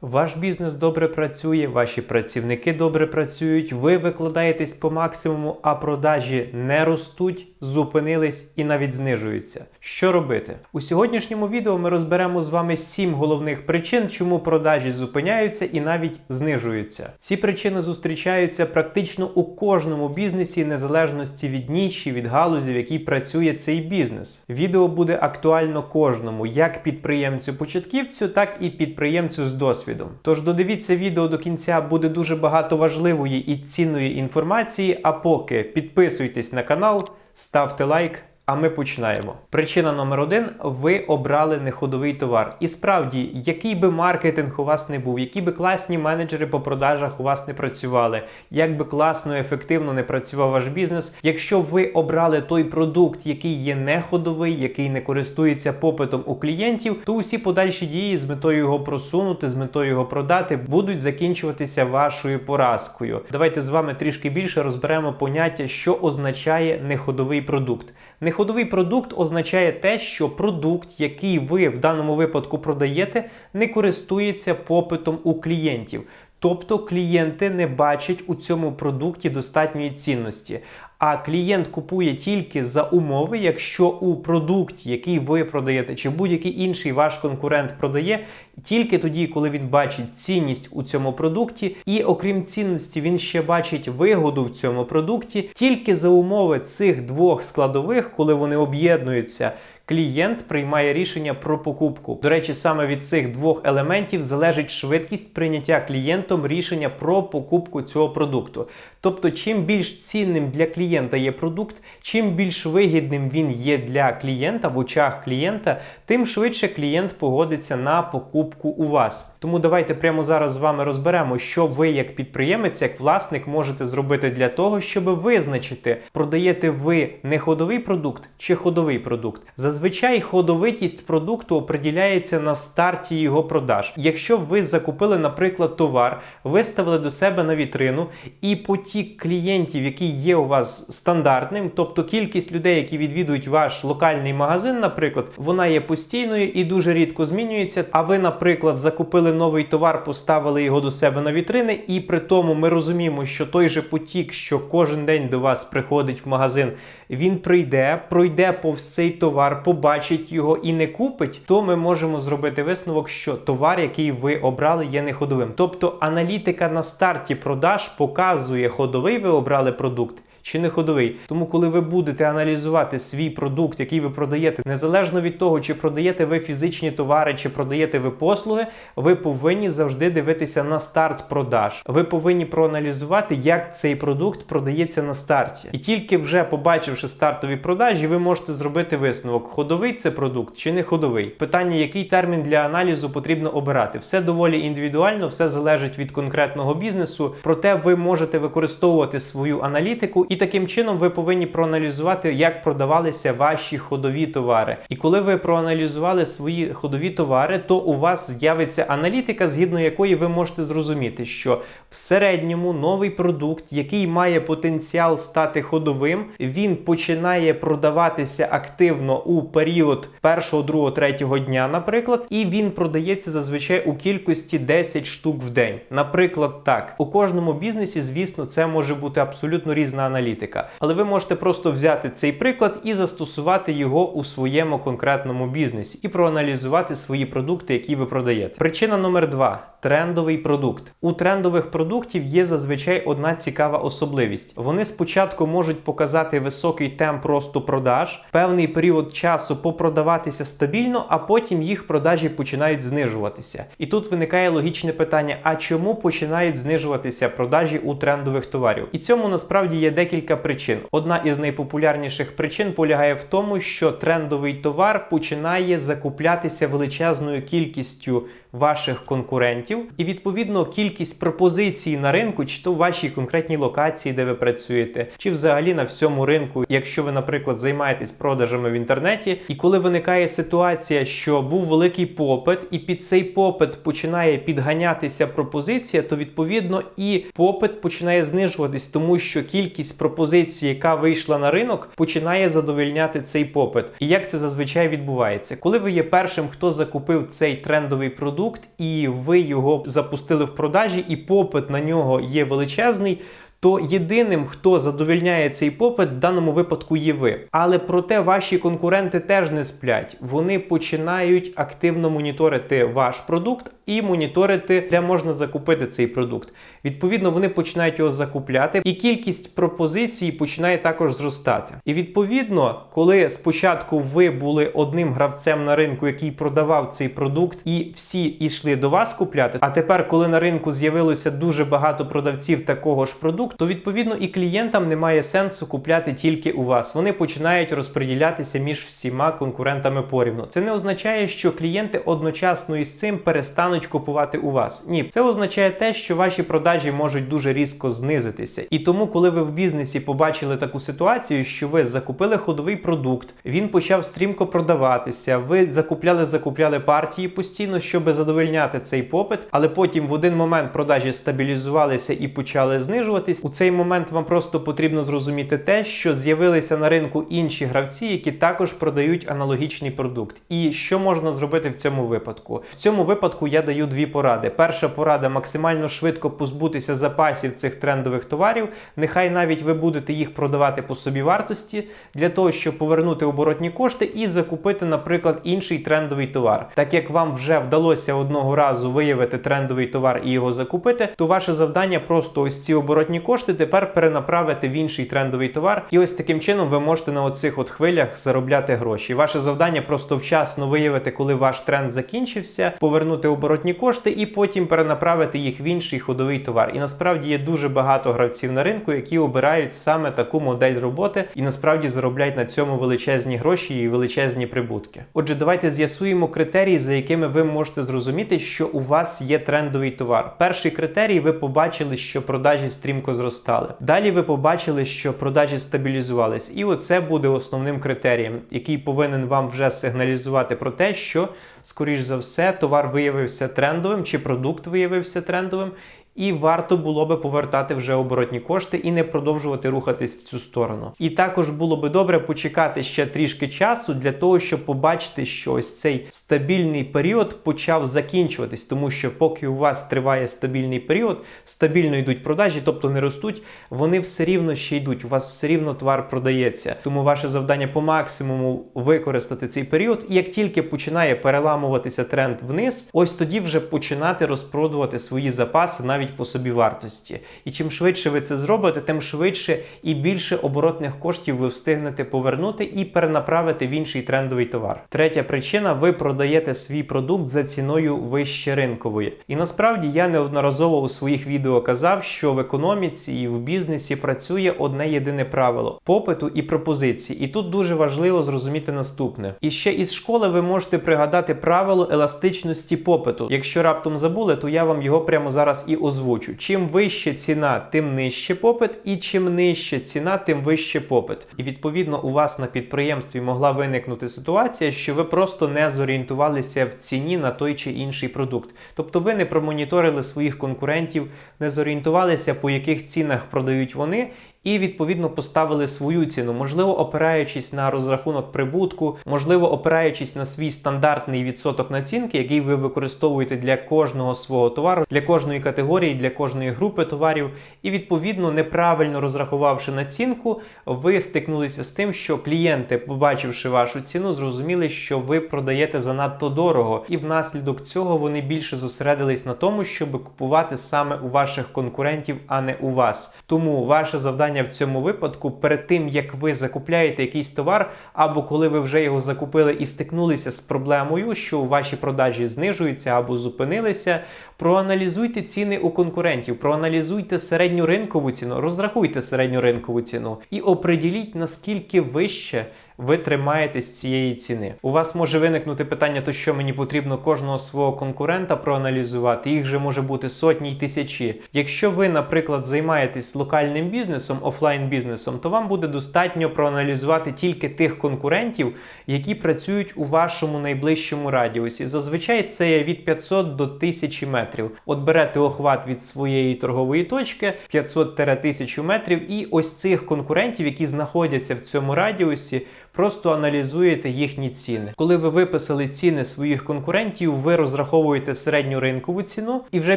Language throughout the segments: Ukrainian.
Ваш бізнес добре працює, ваші працівники добре працюють, ви викладаєтесь по максимуму, а продажі не ростуть, зупинились і навіть знижуються. Що робити? У сьогоднішньому відео ми розберемо з вами сім головних причин, чому продажі зупиняються і навіть знижуються. Ці причини зустрічаються практично у кожному бізнесі, незалежності від ніші, від галузі, в якій працює цей бізнес. Відео буде актуально кожному, як підприємцю-початківцю, так і підприємцю з досвідом. Тож додивіться відео до кінця, буде дуже багато важливої і цінної інформації. А поки підписуйтесь на канал, ставте лайк. А ми починаємо. Причина номер один: ви обрали неходовий товар. І справді, який би маркетинг у вас не був, які би класні менеджери по продажах у вас не працювали, як би класно, ефективно не працював ваш бізнес. Якщо ви обрали той продукт, який є неходовий, який не користується попитом у клієнтів, то усі подальші дії з метою його просунути, з метою його продати, будуть закінчуватися вашою поразкою. Давайте з вами трішки більше розберемо поняття, що означає неходовий продукт. Неходовий продукт означає те, що продукт, який ви в даному випадку продаєте, не користується попитом у клієнтів. Тобто клієнти не бачать у цьому продукті достатньої цінності. А клієнт купує тільки за умови, якщо у продукті, який ви продаєте, чи будь-який інший ваш конкурент продає, тільки тоді, коли він бачить цінність у цьому продукті, і окрім цінності, він ще бачить вигоду в цьому продукті, тільки за умови цих двох складових, коли вони об'єднуються. Клієнт приймає рішення про покупку. До речі, саме від цих двох елементів залежить швидкість прийняття клієнтом рішення про покупку цього продукту. Тобто, чим більш цінним для клієнта є продукт, чим більш вигідним він є для клієнта в очах клієнта, тим швидше клієнт погодиться на покупку у вас. Тому давайте прямо зараз з вами розберемо, що ви, як підприємець, як власник, можете зробити для того, щоб визначити, продаєте ви не ходовий продукт чи ходовий продукт. Зазвичай ходовитість продукту определяється на старті його продаж. Якщо ви закупили, наприклад, товар, виставили до себе на вітрину, і потік клієнтів, який є у вас стандартним, тобто кількість людей, які відвідують ваш локальний магазин, наприклад, вона є постійною і дуже рідко змінюється. А ви, наприклад, закупили новий товар, поставили його до себе на вітрини, і при тому ми розуміємо, що той же потік, що кожен день до вас приходить в магазин, він прийде, пройде повз цей товар, побачить його і не купить, то ми можемо зробити висновок, що товар, який ви обрали, є неходовим. Тобто аналітика на старті продаж показує, ходовий ви обрали продукт. Чи не ходовий, тому коли ви будете аналізувати свій продукт, який ви продаєте, незалежно від того, чи продаєте ви фізичні товари, чи продаєте ви послуги, ви повинні завжди дивитися на старт продаж. Ви повинні проаналізувати, як цей продукт продається на старті. І тільки вже побачивши стартові продажі, ви можете зробити висновок: ходовий це продукт чи не ходовий. Питання, який термін для аналізу потрібно обирати. Все доволі індивідуально, все залежить від конкретного бізнесу. Проте ви можете використовувати свою аналітику. І таким чином ви повинні проаналізувати, як продавалися ваші ходові товари. І коли ви проаналізували свої ходові товари, то у вас з'явиться аналітика, згідно якої ви можете зрозуміти, що в середньому новий продукт, який має потенціал стати ходовим, він починає продаватися активно у період першого, другого, третього дня, наприклад, і він продається зазвичай у кількості 10 штук в день. Наприклад, так у кожному бізнесі, звісно, це може бути абсолютно різна аналітика аналітика. Але ви можете просто взяти цей приклад і застосувати його у своєму конкретному бізнесі і проаналізувати свої продукти, які ви продаєте. Причина номер два. Трендовий продукт. У трендових продуктів є зазвичай одна цікава особливість. Вони спочатку можуть показати високий темп росту продаж, певний період часу попродаватися стабільно, а потім їх продажі починають знижуватися. І тут виникає логічне питання: а чому починають знижуватися продажі у трендових товарів? І цьому насправді є декілька причин. Одна із найпопулярніших причин полягає в тому, що трендовий товар починає закуплятися величезною кількістю ваших конкурентів, і відповідно кількість пропозицій на ринку, чи то в вашій конкретній локації, де ви працюєте, чи взагалі на всьому ринку, якщо ви, наприклад, займаєтесь продажами в інтернеті, і коли виникає ситуація, що був великий попит, і під цей попит починає підганятися пропозиція, то відповідно і попит починає знижуватись, тому що кількість пропозиції, яка вийшла на ринок, починає задовольняти цей попит. І як це зазвичай відбувається? Коли ви є першим, хто закупив цей трендовий продукт, і ви його запустили в продажі, і попит на нього є величезний то єдиним, хто задовільняє цей попит, в даному випадку є ви. Але проте ваші конкуренти теж не сплять. Вони починають активно моніторити ваш продукт і моніторити, де можна закупити цей продукт. Відповідно, вони починають його закупляти, і кількість пропозицій починає також зростати. І відповідно, коли спочатку ви були одним гравцем на ринку, який продавав цей продукт, і всі йшли до вас купляти. А тепер, коли на ринку з'явилося дуже багато продавців такого ж продукту, то відповідно і клієнтам немає сенсу купляти тільки у вас. Вони починають розподілятися між всіма конкурентами порівну. Це не означає, що клієнти одночасно із цим перестануть купувати у вас. Ні, це означає те, що ваші продажі можуть дуже різко знизитися. І тому, коли ви в бізнесі побачили таку ситуацію, що ви закупили ходовий продукт, він почав стрімко продаватися. Ви закупляли, закупляли партії постійно, щоб задовольняти цей попит, але потім в один момент продажі стабілізувалися і почали знижуватись. У цей момент вам просто потрібно зрозуміти те, що з'явилися на ринку інші гравці, які також продають аналогічний продукт. І що можна зробити в цьому випадку? В цьому випадку я даю дві поради. Перша порада максимально швидко позбутися запасів цих трендових товарів. Нехай навіть ви будете їх продавати по собі вартості для того, щоб повернути оборотні кошти і закупити, наприклад, інший трендовий товар. Так як вам вже вдалося одного разу виявити трендовий товар і його закупити, то ваше завдання просто ось ці оборотні кошти тепер перенаправити в інший трендовий товар. І ось таким чином ви можете на оцих от хвилях заробляти гроші. Ваше завдання просто вчасно виявити, коли ваш тренд закінчився, повернути оборотні кошти і потім перенаправити їх в інший ходовий товар. І насправді є дуже багато гравців на ринку, які обирають саме таку модель роботи і насправді заробляють на цьому величезні гроші і величезні прибутки. Отже, давайте з'ясуємо критерії, за якими ви можете зрозуміти, що у вас є трендовий товар. Перший критерій ви побачили, що продажі стрімко зростали. Далі ви побачили, що продажі стабілізувались, і оце буде основним критерієм, який повинен вам вже сигналізувати про те, що, скоріш за все, товар виявився трендовим чи продукт виявився трендовим. І варто було би повертати вже оборотні кошти і не продовжувати рухатись в цю сторону. І також було би добре почекати ще трішки часу для того, щоб побачити, що ось цей стабільний період почав закінчуватись, тому що поки у вас триває стабільний період, стабільно йдуть продажі, тобто не ростуть, вони все рівно ще йдуть. У вас все рівно товар продається. Тому ваше завдання по максимуму використати цей період. І як тільки починає переламуватися тренд вниз, ось тоді вже починати розпродувати свої запаси навіть по собі вартості. І чим швидше ви це зробите, тим швидше і більше оборотних коштів ви встигнете повернути і перенаправити в інший трендовий товар. Третя причина: ви продаєте свій продукт за ціною вище ринкової. І насправді я неодноразово у своїх відео казав, що в економіці і в бізнесі працює одне єдине правило попиту і пропозиції. І тут дуже важливо зрозуміти наступне. І ще із школи ви можете пригадати правило еластичності попиту. Якщо раптом забули, то я вам його прямо зараз і озвучу. Чим вища ціна, тим нижче попит, і чим нижча ціна, тим вище попит. І відповідно у вас на підприємстві могла виникнути ситуація, що ви просто не зорієнтувалися в ціні на той чи інший продукт. Тобто ви не промоніторили своїх конкурентів, не зорієнтувалися, по яких цінах продають вони. І відповідно поставили свою ціну, можливо, опираючись на розрахунок прибутку, можливо, опираючись на свій стандартний відсоток націнки, який ви використовуєте для кожного свого товару, для кожної категорії, для кожної групи товарів. І відповідно, неправильно розрахувавши націнку, ви стикнулися з тим, що клієнти, побачивши вашу ціну, зрозуміли, що ви продаєте занадто дорого, і внаслідок цього вони більше зосередились на тому, щоб купувати саме у ваших конкурентів, а не у вас. Тому ваше завдання в цьому випадку перед тим, як ви закупляєте якийсь товар, або коли ви вже його закупили і стикнулися з проблемою, що ваші продажі знижуються або зупинилися, проаналізуйте ціни у конкурентів, проаналізуйте середню ринкову ціну, розрахуйте середню ринкову ціну і оприділіть, наскільки вище ви тримаєтесь цієї ціни. У вас може виникнути питання, то що мені потрібно кожного свого конкурента проаналізувати. Їх же може бути сотні й тисячі. Якщо ви, наприклад, займаєтесь локальним бізнесом, офлайн бізнесом, то вам буде достатньо проаналізувати тільки тих конкурентів, які працюють у вашому найближчому радіусі. Зазвичай це є від 500 до 1000 метрів. От берете охват від своєї торгової точки 500-1000 метрів, і ось цих конкурентів, які знаходяться в цьому радіусі. Просто аналізуєте їхні ціни. Коли ви виписали ціни своїх конкурентів, ви розраховуєте середню ринкову ціну і вже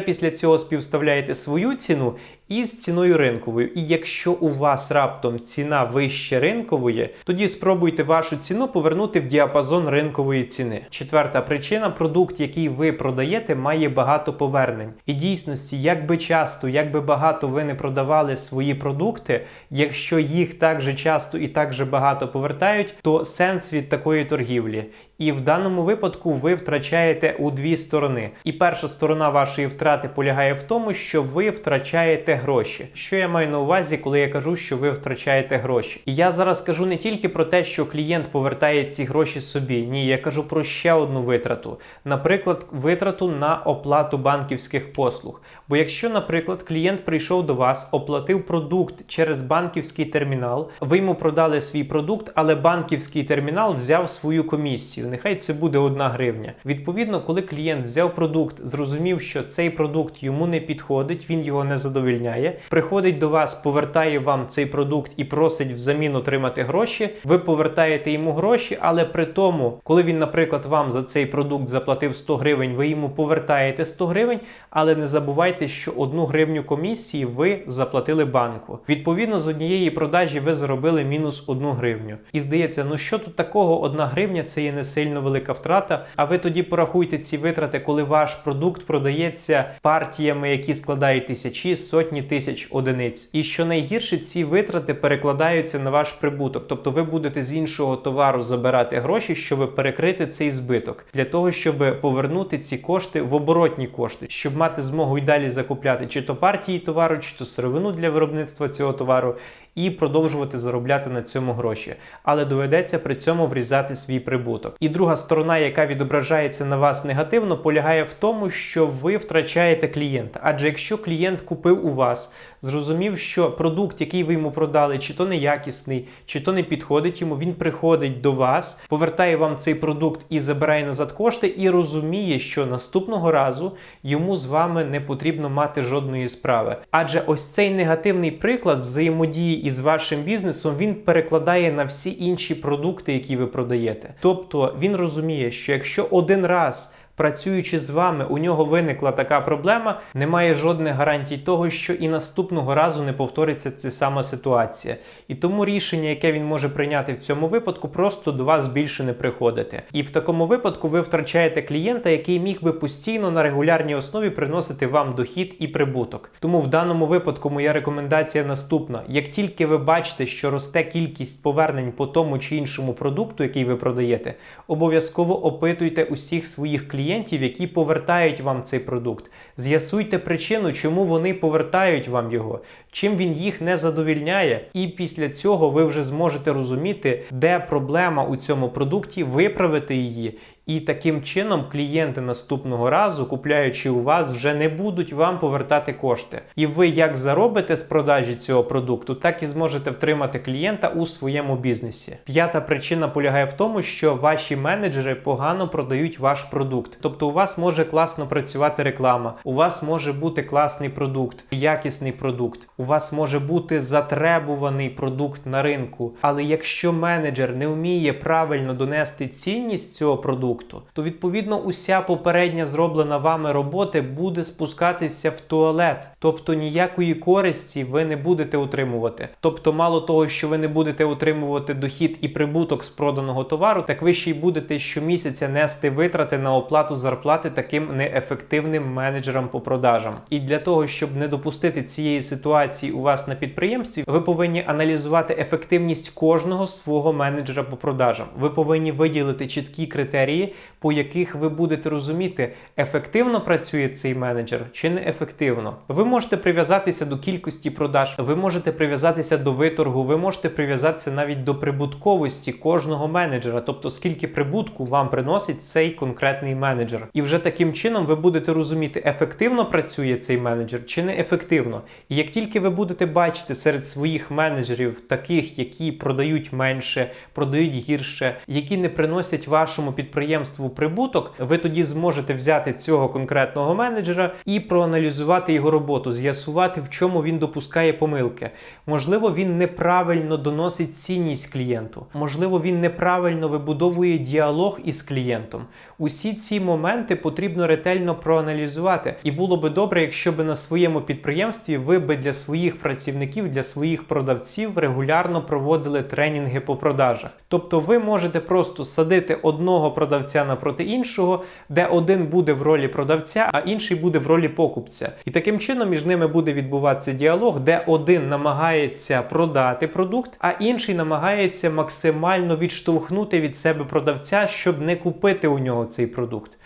після цього співставляєте свою ціну із ціною ринковою. І якщо у вас раптом ціна вище ринкової, тоді спробуйте вашу ціну повернути в діапазон ринкової ціни. Четверта причина: продукт, який ви продаєте, має багато повернень. І дійсності, як би часто, як би багато ви не продавали свої продукти, якщо їх так же часто і так же багато повертають то сенс від такої торгівлі. І в даному випадку ви втрачаєте у дві сторони. І перша сторона вашої втрати полягає в тому, що ви втрачаєте гроші. Що я маю на увазі, коли я кажу, що ви втрачаєте гроші? І я зараз кажу не тільки про те, що клієнт повертає ці гроші собі. Ні, я кажу про ще одну витрату. Наприклад, витрату на оплату банківських послуг. Бо якщо, наприклад, клієнт прийшов до вас, оплатив продукт через банківський термінал, ви йому продали свій продукт, але банківський термінал взяв свою комісію. Нехай це буде одна гривня. Відповідно, коли клієнт взяв продукт, зрозумів, що цей продукт йому не підходить, він його не задовільняє. Приходить до вас, повертає вам цей продукт і просить взамін отримати гроші. Ви повертаєте йому гроші, але при тому, коли він, наприклад, вам за цей продукт заплатив 100 гривень, ви йому повертаєте 100 гривень, але не забувайте, що одну гривню комісії ви заплатили банку. Відповідно, з однієї продажі ви заробили мінус одну гривню. І здається, ну що тут такого? Одна гривня це є не сильно велика втрата. А ви тоді порахуйте ці витрати, коли ваш продукт продається партіями, які складають тисячі, сотні тисяч одиниць. І що найгірше, ці витрати перекладаються на ваш прибуток. Тобто ви будете з іншого товару забирати гроші, щоб перекрити цей збиток, для того, щоб повернути ці кошти в оборотні кошти, щоб мати змогу й далі закупляти чи то партії товару, чи то сировину для виробництва цього товару. І продовжувати заробляти на цьому гроші, але доведеться при цьому врізати свій прибуток. І друга сторона, яка відображається на вас негативно, полягає в тому, що ви втрачаєте клієнта. Адже якщо клієнт купив у вас, зрозумів, що продукт, який ви йому продали, чи то неякісний, чи то не підходить йому, він приходить до вас, повертає вам цей продукт і забирає назад кошти, і розуміє, що наступного разу йому з вами не потрібно мати жодної справи. Адже ось цей негативний приклад взаємодії із вашим бізнесом він перекладає на всі інші продукти, які ви продаєте. Тобто він розуміє, що якщо один раз Працюючи з вами, у нього виникла така проблема, немає жодних гарантій того, що і наступного разу не повториться ця сама ситуація. І тому рішення, яке він може прийняти в цьому випадку, просто до вас більше не приходити. І в такому випадку ви втрачаєте клієнта, який міг би постійно на регулярній основі приносити вам дохід і прибуток. Тому в даному випадку моя рекомендація наступна: як тільки ви бачите, що росте кількість повернень по тому чи іншому продукту, який ви продаєте, обов'язково опитуйте усіх своїх клієнтів клієнтів, які повертають вам цей продукт. З'ясуйте причину, чому вони повертають вам його, чим він їх не задовільняє. І після цього ви вже зможете розуміти, де проблема у цьому продукті, виправити її і таким чином клієнти наступного разу, купляючи у вас, вже не будуть вам повертати кошти. І ви як заробите з продажі цього продукту, так і зможете втримати клієнта у своєму бізнесі. П'ята причина полягає в тому, що ваші менеджери погано продають ваш продукт. Тобто у вас може класно працювати реклама, у вас може бути класний продукт, якісний продукт, у вас може бути затребуваний продукт на ринку. Але якщо менеджер не вміє правильно донести цінність цього продукту, продукту, то відповідно уся попередня зроблена вами робота буде спускатися в туалет, тобто ніякої користі ви не будете отримувати. Тобто, мало того, що ви не будете отримувати дохід і прибуток з проданого товару, так ви ще й будете щомісяця нести витрати на оплату зарплати таким неефективним менеджерам по продажам. І для того, щоб не допустити цієї ситуації у вас на підприємстві, ви повинні аналізувати ефективність кожного свого менеджера по продажам. Ви повинні виділити чіткі критерії по яких ви будете розуміти, ефективно працює цей менеджер чи не ефективно. Ви можете прив'язатися до кількості продаж, ви можете прив'язатися до виторгу, ви можете прив'язатися навіть до прибутковості кожного менеджера, тобто скільки прибутку вам приносить цей конкретний менеджер. І вже таким чином ви будете розуміти, ефективно працює цей менеджер чи не ефективно. І як тільки ви будете бачити серед своїх менеджерів таких, які продають менше, продають гірше, які не приносять вашому підприємству прибуток, ви тоді зможете взяти цього конкретного менеджера і проаналізувати його роботу, з'ясувати, в чому він допускає помилки. Можливо, він неправильно доносить цінність клієнту, можливо, він неправильно вибудовує діалог із клієнтом. Усі ці моменти потрібно ретельно проаналізувати, і було би добре, якщо би на своєму підприємстві ви би для своїх працівників, для своїх продавців регулярно проводили тренінги по продажах. Тобто, ви можете просто садити одного продавця напроти іншого, де один буде в ролі продавця, а інший буде в ролі покупця. І таким чином між ними буде відбуватися діалог, де один намагається продати продукт, а інший намагається максимально відштовхнути від себе продавця, щоб не купити у нього цей продукт.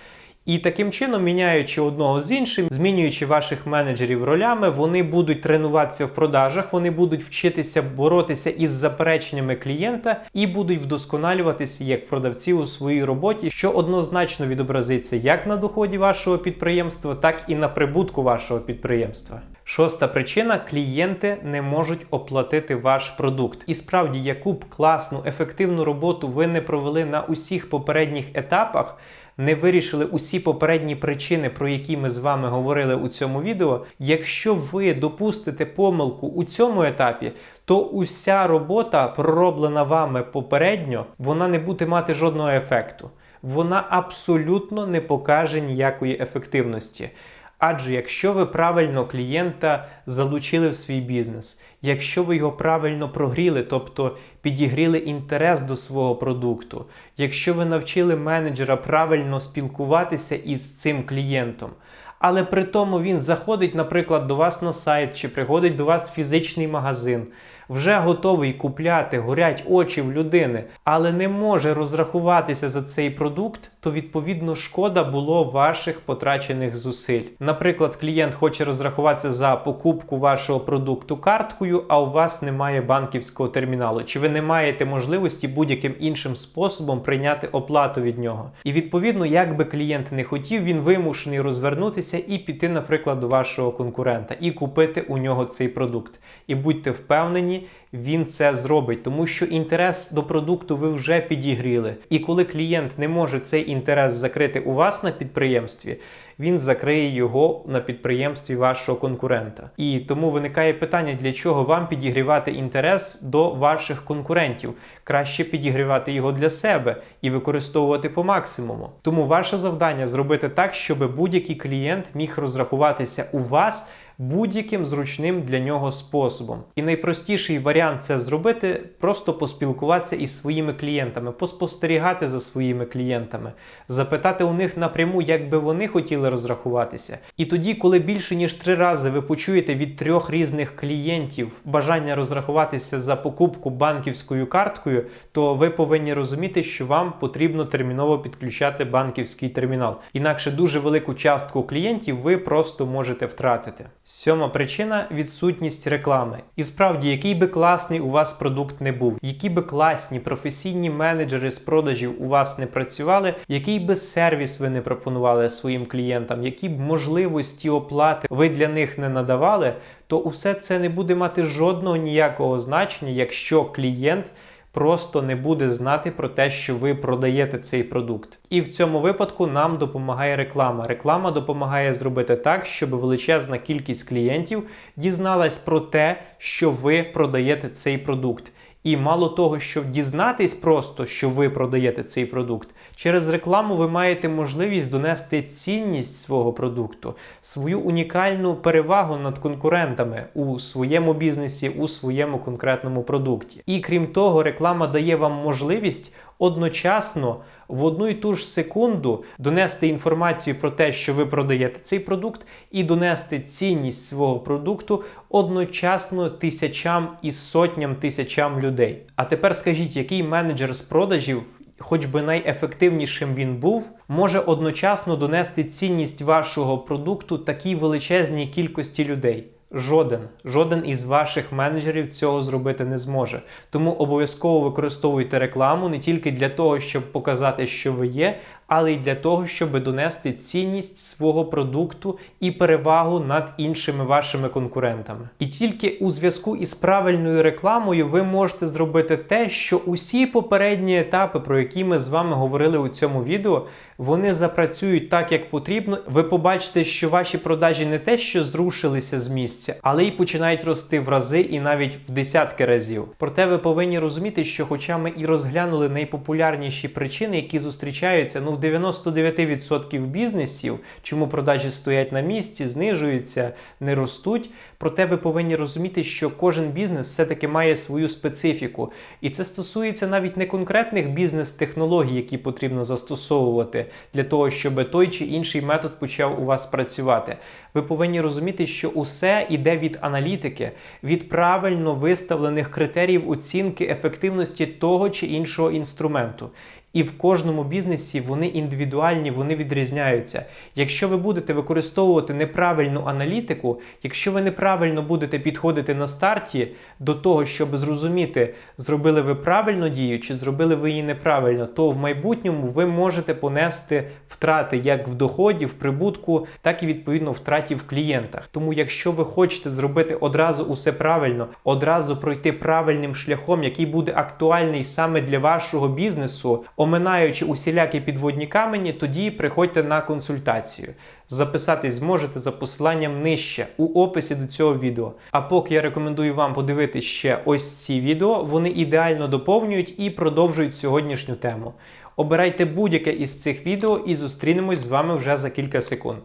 І таким чином, міняючи одного з іншим, змінюючи ваших менеджерів ролями, вони будуть тренуватися в продажах, вони будуть вчитися боротися із запереченнями клієнта і будуть вдосконалюватися як продавці у своїй роботі, що однозначно відобразиться як на доході вашого підприємства, так і на прибутку вашого підприємства. Шоста причина клієнти не можуть оплатити ваш продукт. І справді, яку б класну, ефективну роботу ви не провели на усіх попередніх етапах не вирішили усі попередні причини, про які ми з вами говорили у цьому відео. Якщо ви допустите помилку у цьому етапі, то уся робота, пророблена вами попередньо, вона не буде мати жодного ефекту. Вона абсолютно не покаже ніякої ефективності. Адже якщо ви правильно клієнта залучили в свій бізнес, якщо ви його правильно прогріли, тобто підігріли інтерес до свого продукту, якщо ви навчили менеджера правильно спілкуватися із цим клієнтом, але при тому він заходить, наприклад, до вас на сайт чи приходить до вас в фізичний магазин вже готовий купляти, горять очі в людини, але не може розрахуватися за цей продукт, то відповідно шкода було ваших потрачених зусиль. Наприклад, клієнт хоче розрахуватися за покупку вашого продукту карткою, а у вас немає банківського терміналу, чи ви не маєте можливості будь-яким іншим способом прийняти оплату від нього. І відповідно, як би клієнт не хотів, він вимушений розвернутися і піти, наприклад, до вашого конкурента і купити у нього цей продукт. І будьте впевнені він це зробить, тому що інтерес до продукту ви вже підігріли. І коли клієнт не може цей інтерес закрити у вас на підприємстві, він закриє його на підприємстві вашого конкурента. І тому виникає питання, для чого вам підігрівати інтерес до ваших конкурентів. Краще підігрівати його для себе і використовувати по максимуму. Тому ваше завдання зробити так, щоб будь-який клієнт міг розрахуватися у вас будь-яким зручним для нього способом. І найпростіший варіант це зробити просто поспілкуватися із своїми клієнтами, поспостерігати за своїми клієнтами, запитати у них напряму, як би вони хотіли розрахуватися. І тоді, коли більше ніж три рази ви почуєте від трьох різних клієнтів бажання розрахуватися за покупку банківською карткою, то ви повинні розуміти, що вам потрібно терміново підключати банківський термінал. Інакше дуже велику частку клієнтів ви просто можете втратити. Сьома причина відсутність реклами. І справді, який би класний у вас продукт не був, які би класні професійні менеджери з продажів у вас не працювали, який би сервіс ви не пропонували своїм клієнтам, які б можливості оплати ви для них не надавали, то усе це не буде мати жодного ніякого значення, якщо клієнт просто не буде знати про те, що ви продаєте цей продукт. І в цьому випадку нам допомагає реклама. Реклама допомагає зробити так, щоб величезна кількість клієнтів дізналась про те, що ви продаєте цей продукт. І мало того, щоб дізнатись просто, що ви продаєте цей продукт, через рекламу ви маєте можливість донести цінність свого продукту, свою унікальну перевагу над конкурентами у своєму бізнесі, у своєму конкретному продукті. І крім того, реклама дає вам можливість одночасно в одну і ту ж секунду донести інформацію про те, що ви продаєте цей продукт, і донести цінність свого продукту одночасно тисячам і сотням тисячам людей. А тепер скажіть, який менеджер з продажів хоч би найефективнішим він був, може одночасно донести цінність вашого продукту такій величезній кількості людей. Жоден, жоден із ваших менеджерів цього зробити не зможе. Тому обов'язково використовуйте рекламу не тільки для того, щоб показати, що ви є, але й для того, щоб донести цінність свого продукту і перевагу над іншими вашими конкурентами. І тільки у зв'язку із правильною рекламою ви можете зробити те, що усі попередні етапи, про які ми з вами говорили у цьому відео, вони запрацюють так, як потрібно. Ви побачите, що ваші продажі не те, що зрушилися з місця, але й починають рости в рази і навіть в десятки разів. Проте ви повинні розуміти, що, хоча ми і розглянули найпопулярніші причини, які зустрічаються, ну в 99% бізнесів, чому продажі стоять на місці, знижуються, не ростуть. Проте ви повинні розуміти, що кожен бізнес все-таки має свою специфіку. І це стосується навіть не конкретних бізнес-технологій, які потрібно застосовувати для того, щоб той чи інший метод почав у вас працювати. Ви повинні розуміти, що усе йде від аналітики, від правильно виставлених критеріїв оцінки ефективності того чи іншого інструменту. І в кожному бізнесі вони індивідуальні, вони відрізняються. Якщо ви будете використовувати неправильну аналітику, якщо ви неправильно будете підходити на старті до того, щоб зрозуміти, зробили ви правильно дію чи зробили ви її неправильно, то в майбутньому ви можете понести втрати як в доході, в прибутку, так і відповідно втраті в клієнтах. Тому, якщо ви хочете зробити одразу усе правильно, одразу пройти правильним шляхом, який буде актуальний саме для вашого бізнесу, оминаючи усілякі підводні камені, тоді приходьте на консультацію. Записатись зможете за посиланням нижче у описі до цього відео. А поки я рекомендую вам подивитися ще ось ці відео, вони ідеально доповнюють і продовжують сьогоднішню тему. Обирайте будь-яке із цих відео і зустрінемось з вами вже за кілька секунд.